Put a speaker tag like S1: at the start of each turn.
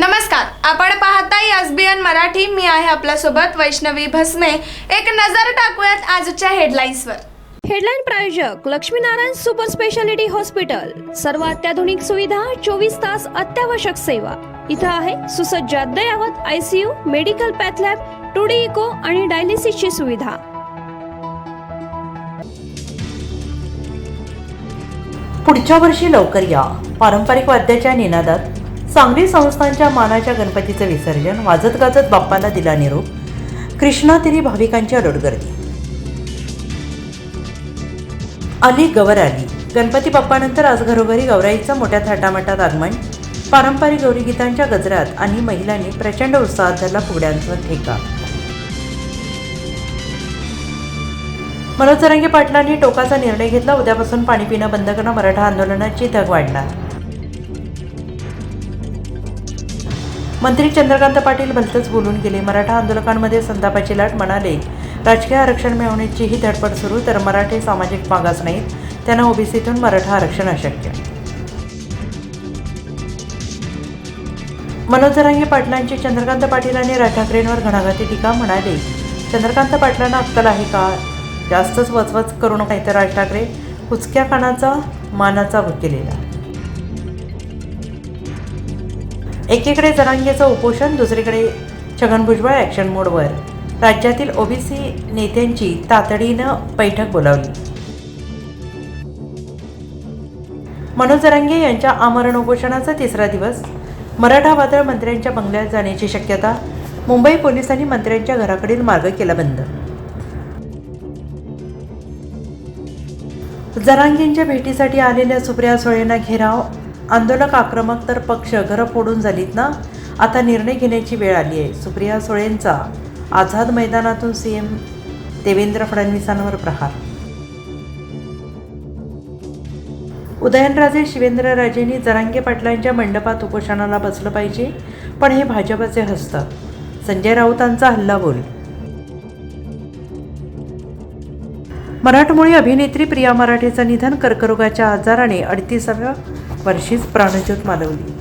S1: नमस्कार आपण पाहताय एसबीएन मराठी. मी आहे आपल्यासोबत वैष्णवी भस्मे. एक नजर टाकूयात आजच्या हेडलाईन्सवर.
S2: हेडलाईन प्रायोजक लक्ष्मीनारायण सुपर स्पेशालिटी हॉस्पिटल. सर्व अत्याधुनिक सुविधा चोवीस तास अत्यावश्यक सेवा. इथं आहे सुसज्ज अद्ययावत ICU medical path lab two D echo आणि डायलिसिसची सुविधा.
S3: पुढच्या वर्षी लवकर या. पारंपरिक वाद्याच्या निनादात सांगली संस्थांच्या मानाच्या गणपतीचं विसर्जन वाजत गाजत बाप्पाला दिला निरोप कृष्णातिरी भाविकांची अलोट आली गवर आली गणपती बाप्पानंतर आज घरोघरी गौराईचं मोठ्या थाटामाटात आगमन पारंपरिक गौरीगीतांच्या गजरात आणि महिलांनी प्रचंड उत्साहात धरला फुगड्यांचा ठेका. मनोज जरांगे पाटलांनी टोकाचा निर्णय घेतला उद्यापासून पाणी पिणं बंद करणं मराठा आंदोलनाची धग वाढणार. मंत्री चंद्रकांत पाटील भलतंच बोलून गेले. मराठा आंदोलकांमध्ये संतापाची लाट म्हणाले राजकीय आरक्षण मिळवण्याचीही धडपड सुरू तर मराठे सामाजिक मागास नाहीत. त्यांना ओबीसीतून मराठा आरक्षण अशक्य. मनोज जरांगे पाटलांची चंद्रकांत पाटील आणि राज ठाकरेंवर घणाघाती टीका म्हणाले. चंद्रकांत पाटलांना अक्कल आहे का? जास्तच वचवच करू नका तर राज ठाकरे. कुचक्या कानाचा मानाचा केलेला एकीकडे जरांगेचं उपोषण दुसरीकडे छगन भुजबळ ॲक्शन मोडवर राज्यातील ओबीसी नेत्यांची तातडीनं बैठक बोलावली. मनोज जरांगे यांच्या आमरण उपोषणाचा तिसरा दिवस. मराठा वादळ मंत्र्यांच्या बंगल्यात जाण्याची शक्यता. मुंबई पोलिसांनी मंत्र्यांच्या घराकडील मार्ग केला बंद. जरांगींच्या भेटीसाठी आलेल्या सुप्रिया सुळेंना घेराव. आंदोलक आक्रमक तर पक्ष घरं फोडून झालीत ना? आता निर्णय घेण्याची वेळ आली आहे. सुप्रिया सुळेंचा आझाद मैदानातून सी एम देवेंद्र फडणवीसांवर प्रहार. उदयनराजे शिवेंद्रराजेंनी जरांगे पाटलांच्या मंडपात उपोषणाला बसलं पाहिजे पण हे भाजपचे हसतात संजय राऊतांचा हल्ला बोल मराठमोळी अभिनेत्री प्रिया मराठेचं निधन कर्करोगाच्या आजाराने अडतीसाव्या वर्षीच प्राणज्योत मालवली.